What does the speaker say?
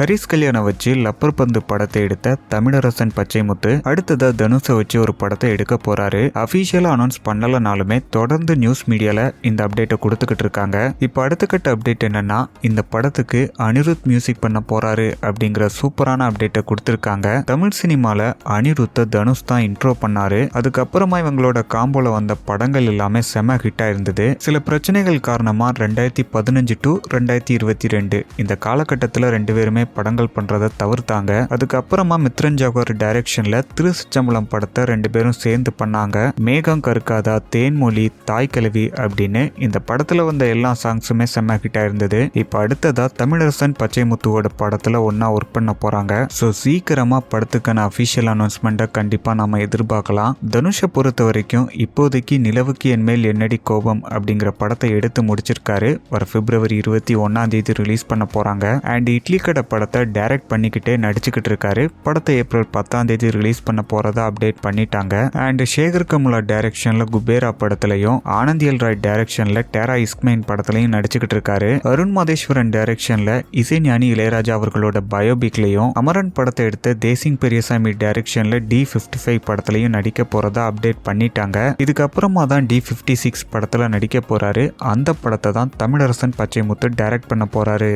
ஹரிஸ் கல்யாணம் வச்சு லப்பர் பந்து படத்தை எடுத்த தமிழரசன் பச்சைமுத்து அடுத்ததா தனுஷை வச்சு ஒரு படத்தை எடுக்க போறாரு. அபிஷியலா அனௌன்ஸ் பண்ணலனாலுமே தொடர்ந்து நியூஸ் மீடியால இந்த அப்டேட்டை கொடுத்துக்கிட்டு இருக்காங்க. இப்போ அடுத்த கட்ட அப்டேட் என்னன்னா இந்த படத்துக்கு அனிருத் மியூசிக் பண்ண போறாரு அப்படிங்கிற சூப்பரான அப்டேட்டை கொடுத்துருக்காங்க. தமிழ் சினிமால அனிருத்தை தனுஷ் தான் இன்ட்ரோ பண்ணாரு. அதுக்கப்புறமா இவங்களோட காம்போல வந்த படங்கள் எல்லாமே செம ஹிட்டா இருந்தது சில பிரச்சனைகள் காரணமா ரெண்டாயிரத்தி பதினஞ்சு டு ரெண்டாயிரத்தி இருபத்தி ரெண்டு இந்த காலகட்டத்தில் ரெண்டு பேருமே படங்கள் பண்ணுறதை தவிர்த்தாங்க. அதுக்கப்புறமா மித்ரன் ஜாகர் டைரக்ஷனில் திரு சிச்சம்பலம் படத்தை ரெண்டு பேரும் சேர்ந்து பண்ணாங்க. மேகம் கருக்காதா தேன்மொழி தாய் கிழவி அப்படின்னு இந்த படத்தில் வந்த எல்லா சாங்ஸுமே செம்ம ஹிட்டாக இருந்தது இப்போ அடுத்ததாக தமிழரசன் பச்சைமுத்துவோட படத்துல ஒன்றா ஒர்க் பண்ண போறாங்க. ஸோ சீக்கிரமா படத்துக்கான அஃபிஷியல் அனௌன்ஸ்மெண்ட்டை கண்டிப்பாக நம்ம எதிர்பார்க்கலாம். தனுஷை பொறுத்த வரைக்கும் இப்போதைக்கு நிலவுக்கு என் மேல் என்னடி கோபம் அப்படிங்கிற படத்தை எடுத்து முடிச்சிருக்காரு. வர பிப்ரவரி இருபத்தி ஒன்னாம் தேதி ரிலீஸ் பண்ண போறாங்க. அண்ட் இட்லி கடை படத்தை டைரக்ட் பண்ணிக்கிட்டே நடிச்சுக்கிட்டு இருக்காரு. படத்தை ஏப்ரல் பத்தாம் தேதி ரிலீஸ் பண்ண போறதா அப்டேட் பண்ணிட்டாங்க. அண்ட் சேகர் கமுலா டைரக்ஷன்ல குபேரா படத்துலையும் ஆனந்தியல் ராய் டைரக்ஷன்ல டேரா இஸ்மைன் படத்துலையும் நடிச்சுக்கிட்டு இருக்காரு. அருண் மாதேஸ்வரன் டைரக்ஷன்ல இசைஞானி இளையராஜா அவர்களோட பயோபிக்லையும் அமரன் படத்தை எடுத்த தேசிங் பெரியசாமி டைரக்ஷன்ல டி ஃபிஃப்டி ஃபைவ் படத்துலையும் நடிக்க போறதா அப்டேட் பண்ணிட்டாங்க. இதுக்கப்புறமா தான் டி ஃபிஃப்டி சிக்ஸ் படத்துல நடிக்க போறாரு. அந்த படத்தை தான் தமிழரசன் பச்சைமுத்து டைரக்ட் பண்ண போறாரு.